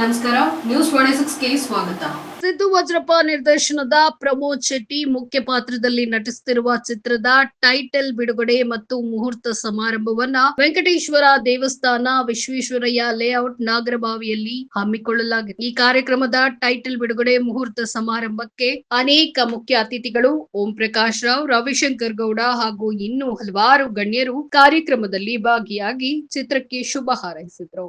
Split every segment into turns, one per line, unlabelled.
ನಮಸ್ಕಾರ ನ್ಯೂಸ್ ಸಿಕ್ಸ್ಗೆ ಸ್ವಾಗತ. ಸಿದ್ದು ವಜ್ರಪ್ಪ ನಿರ್ದೇಶನದ ಪ್ರಮೋದ್ ಶೆಟ್ಟಿ ಮುಖ್ಯ ಪಾತ್ರದಲ್ಲಿ ನಟಿಸುತ್ತಿರುವ ಚಿತ್ರದ ಟೈಟಲ್ ಬಿಡುಗಡೆ ಮತ್ತು ಮುಹೂರ್ತ ಸಮಾರಂಭವನ್ನ ವೆಂಕಟೇಶ್ವರ ದೇವಸ್ಥಾನ ವಿಶ್ವೇಶ್ವರಯ್ಯ ಲೇಔಟ್ ನಾಗರಬಾವಿಯಲ್ಲಿ ಹಮ್ಮಿಕೊಳ್ಳಲಾಗಿದೆ. ಈ ಕಾರ್ಯಕ್ರಮದ ಟೈಟಲ್ ಬಿಡುಗಡೆ ಮುಹೂರ್ತ ಸಮಾರಂಭಕ್ಕೆ ಅನೇಕ ಮುಖ್ಯ ಅತಿಥಿಗಳು ಓಂ ಪ್ರಕಾಶ್ ರಾವ್, ರವಿಶಂಕರ್ ಗೌಡ ಹಾಗೂ ಇನ್ನೂ ಹಲವಾರು ಗಣ್ಯರು ಕಾರ್ಯಕ್ರಮದಲ್ಲಿ ಭಾಗಿಯಾಗಿ ಚಿತ್ರಕ್ಕೆ ಶುಭ ಹಾರೈಸಿದರು.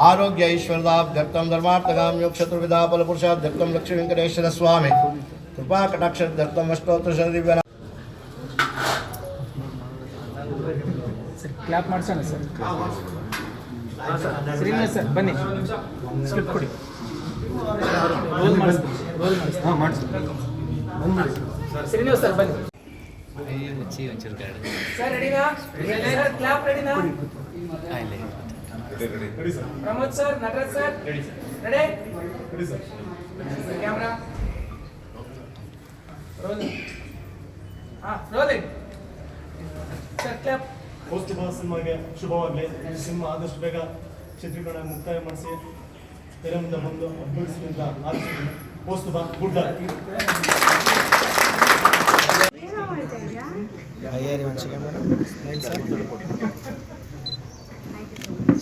ఆరోగ్య ఐశ్వర్యాబ్ధర్తం ధర్మార్థకామ్యోక్షతుర్విధా ఫలపురుషాబ్ధర్తం లక్ష్మీ వెంకటేశ్వర స్వామి కృపా కటాక్షర్థం అష్టోత్తర
దివ్య ಕ್ಲಾಪ್ ಮಾಡ್ಸೋಣ ಸರ್ ಶ್ರೀನಿವಾಸ್ ಸರ್ ಬನ್ನಿ ಸ್ಲಿಪ್ ಕೊಡಿ ರೋಲ್ ಮಾಡಿಸ್ತೀನಿ ರೋಲ್ ಮಾಡಿಸ್ತೀನಿ ಹಾಂ ಮಾಡಿಸ್ತೀನಿ ಶ್ರೀನಿವಾಸ್ ಸರ್ ಬನ್ನಿ ಸರ್ ರೆಡಿನಾ ಕ್ಲಾಪ್ ರೆಡಿನಾ Pramod sir Nataraj sir ready camera rolling ಹಾಂ ರೋಲಿಂಗ್ ಸರ್ ಕ್ಲಾಪ್
ಕೌಸ್ತುಭ ಸಿನಿಮಾಗೆ ಶುಭವಾಗಲಿ. ಸಿನಿಮಾ ಆದಷ್ಟು ಬೇಗ ಚಿತ್ರೀಕರಣ ಮುಕ್ತಾಯ ಮಾಡಿಸಿ ತೆರೆ ಮುಂದೆ ಬಂದು ಅಭಿವೃದ್ಧಿ ಅಂತ ಆಶಿಸ್ತೀನಿ Kaustubha good luck